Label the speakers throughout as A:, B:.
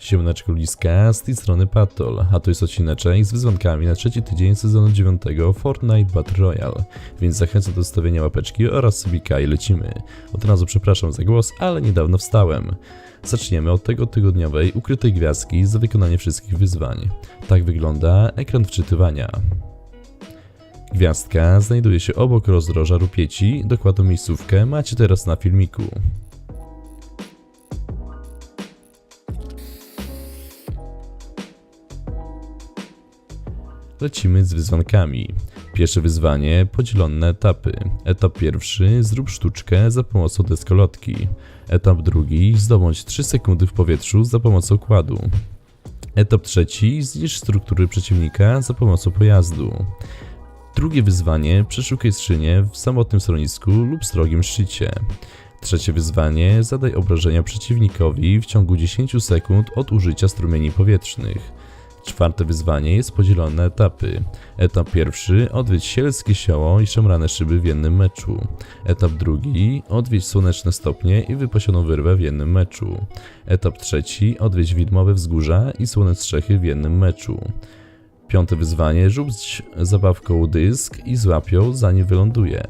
A: Siemaneczko Liska, z tej strony Patol, a to jest odcineczek z wyzwankami na trzeci tydzień sezonu 9 Fortnite Battle Royale, więc zachęcam do zostawienia łapeczki oraz subika i lecimy. Od razu przepraszam za głos, ale niedawno wstałem. Zaczniemy od tego tygodniowej ukrytej gwiazdki za wykonanie wszystkich wyzwań. Tak wygląda ekran wczytywania. Gwiazdka znajduje się obok rozdroża rupieci, dokładną miejscówkę macie teraz na filmiku. Lecimy z wyzwankami. Pierwsze wyzwanie podzielone na etapy. Etap pierwszy zrób sztuczkę za pomocą deskolotki. Etap drugi zdobądź 3 sekundy w powietrzu za pomocą kładu. Etap trzeci zniszcz struktury przeciwnika za pomocą pojazdu. Drugie wyzwanie przeszukaj skrzynię w samotnym schronisku lub strogim szczycie. Trzecie wyzwanie zadaj obrażenia przeciwnikowi w ciągu 10 sekund od użycia strumieni powietrznych. Czwarte wyzwanie jest podzielone na etapy. Etap pierwszy odwiedź sielskie sioło i szemrane szyby w jednym meczu. Etap drugi odwiedź słoneczne stopnie i wypasioną wyrwę w jednym meczu. Etap trzeci odwiedź widmowe wzgórza i słone strzechy w jednym meczu. Piąte wyzwanie rzuć zabawką dysk i złap ją zanim wyląduje.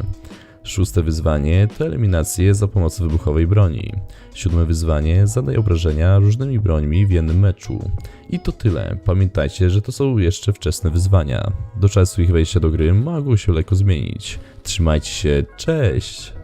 A: Szóste wyzwanie to eliminacje za pomocą wybuchowej broni. Siódme wyzwanie zadaj obrażenia różnymi brońmi w jednym meczu. I to tyle. Pamiętajcie, że to są jeszcze wczesne wyzwania. Do czasu ich wejścia do gry mogą się lekko zmienić. Trzymajcie się, cześć!